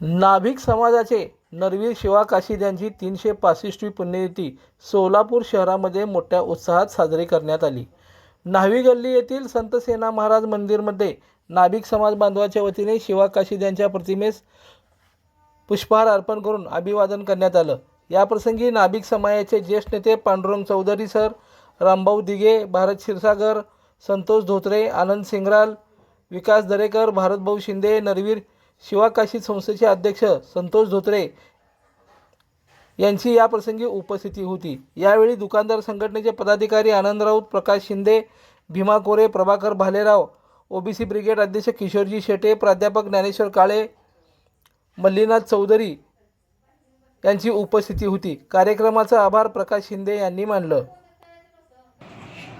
नाभिक समाजाचे नरवीर शिवा काशीद यांची तीनशे पासष्टवी पुण्यतिथी सोलापूर शहरामध्ये मोठ्या उत्साहात साजरी करण्यात आली. न्हावी गल्ली येथील संत सेना महाराज मंदिरमध्ये नाभिक समाज बांधवाच्या वतीने शिवा काशीद यांच्या प्रतिमेस पुष्पहार अर्पण करून अभिवादन करण्यात आलं. याप्रसंगी नाभिक समाजाचे ज्येष्ठ नेते पांडुरंग चौधरी सर रामभाऊ दिघे भारत क्षीरसागर संतोष धोत्रे आनंद सिंगराल विकास दरेकर भारतभाऊ शिंदे नरवीर शिवाकाशी संस्थेचे अध्यक्ष संतोष धोत्रे यांची या प्रसंगी उपस्थिती होती. यावेळी दुकानदार संघटनेचे पदाधिकारी आनंद राऊत प्रकाश शिंदे भीमा कोरे प्रभाकर भालेराव ओबीसी ब्रिगेड अध्यक्ष किशोरजी शेटे प्राध्यापक ज्ञानेश्वर काळे मल्लीनाथ चौधरी यांची उपस्थिती होती. कार्यक्रमाचा आभार प्रकाश शिंदे यांनी मानलं.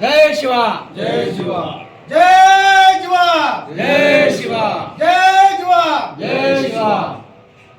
जय शिवा! जय शिवा! जय शिवा जय शिवा जय शिवा जय शिवा